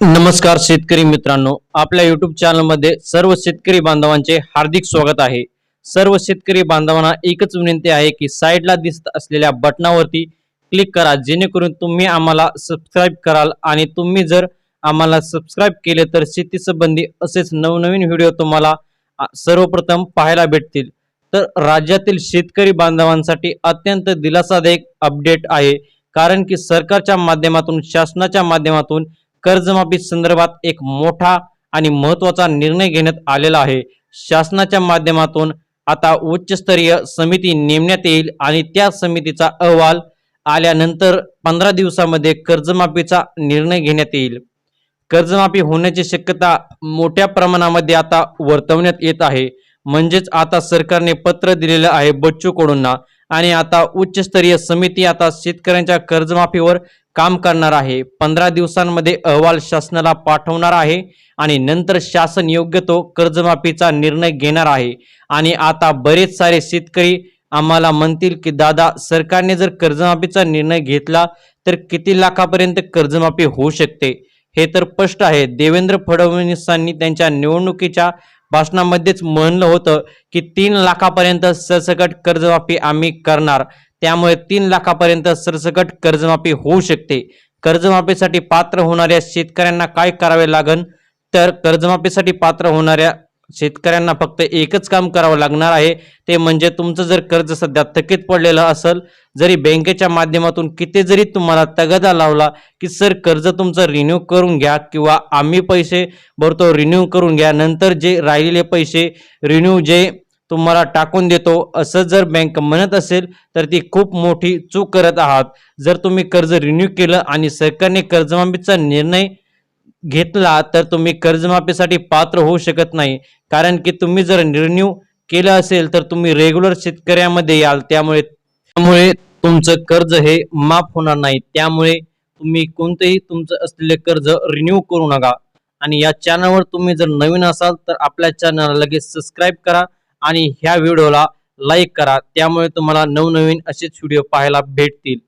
नमस्कार शेतकरी मित्रांनो आपल्या युट्यूब चॅनलमध्ये सर्व शेतकरी बांधवांचे हार्दिक स्वागत आहे. सर्व शेतकरी बांधवांना एकच विनंती आहे की साईडला दिसत असलेल्या बटनावरती क्लिक करा जेणेकरून तुम्ही आम्हाला सबस्क्राईब कराल आणि तुम्ही जर आम्हाला सबस्क्राईब केले तर शेती संबंधी असेच नवनवीन व्हिडिओ तुम्हाला सर्वप्रथम पाहायला भेटतील. तर राज्यातील शेतकरी बांधवांसाठी अत्यंत दिलासादायक अपडेट आहे. कारण की सरकारच्या माध्यमातून शासनाच्या माध्यमातून कर्जमाफी संदर्भात एक मोठा आणि महत्त्वाचा निर्णय घेण्यात आलेला आहे. शासनाच्या माध्यमातून आता उच्चस्तरीय समिती नेमण्यात येईल आणि त्या समितीचा अहवाल आल्यानंतर पंधरा दिवसामध्ये कर्जमाफीचा निर्णय घेण्यात येईल. कर्जमाफी होण्याची शक्यता मोठ्या प्रमाणामध्ये आता वर्तवण्यात येत आहे. म्हणजेच आता सरकारने पत्र दिलेलं आहे बच्चू कडूंना आणि आता उच्चस्तरीय समिती आता शेतकऱ्यांच्या कर्जमाफीवर काम करणार आहे. पंधरा दिवसांमध्ये अहवाल शासनाला पाठवणार आहे आणि नंतर शासन योग्य तो कर्जमाफीचा निर्णय घेणार आहे. आणि आता बरेच सारे शेतकरी आम्हाला म्हणतील की दादा सरकारने जर कर्जमाफीचा निर्णय घेतला तर किती लाखापर्यंत कर्जमाफी होऊ शकते? हे तर स्पष्ट आहे. देवेंद्र फडणवीसांनी त्यांच्या निवडणुकीच्या भाषणामध्येच म्हणलं होतं की तीन लाखापर्यंत सरसकट कर्जमाफी आम्ही करणार. त्यामुळे तीन लाखापर्यंत सरसकट कर्जमाफी होऊ शकते. कर्जमाफीसाठी पात्र होणाऱ्या शेतकऱ्यांना काय करावे लागन? तर कर्जमाफीसाठी पात्र होणाऱ्या शेतकऱ्यांना फक्त एकच काम करावं लागणार आहे. ते म्हणजे तुमचं जर कर्ज सध्या थकीत पडलेलं असेल जरी बँकेच्या माध्यमातून किती जरी तुम्हाला तगादा लावला की सर कर्ज तुमचं रिन्यू करून घ्या किंवा आम्ही पैसे भरतो रिन्यू करून घ्या नंतर जे राहिलेले पैसे रिन्यू जे तुम्हाला टाकून देतो असं जर बँक म्हणत असेल तर ती खूप मोठी चूक करत आहात. जर तुम्ही कर्ज रिन्यू केलं आणि सरकारने कर्जमाफीचा निर्णय घेतला तर तुम्ही कर्जमाफीसाठी पात्र होऊ शकत नाही. कारण की तुम्ही जर रिन्यू केलं असेल तर तुम्ही रेग्युलर शेतकऱ्यामध्ये याल. त्यामुळे त्यामुळे तुमचं कर्ज हे माफ होणार नाही. त्यामुळे तुम्ही कोणतेही तुमचं असलेले कर्ज रिन्यू करू नका. आणि या चॅनलवर तुम्ही जर नवीन असाल तर आपल्या चॅनलला लगेच सबस्क्राईब करा आणि ह्या व्हिडिओला लाईक करा. त्यामुळे तुम्हाला नवनवीन असेच व्हिडिओ पाहायला भेटतील.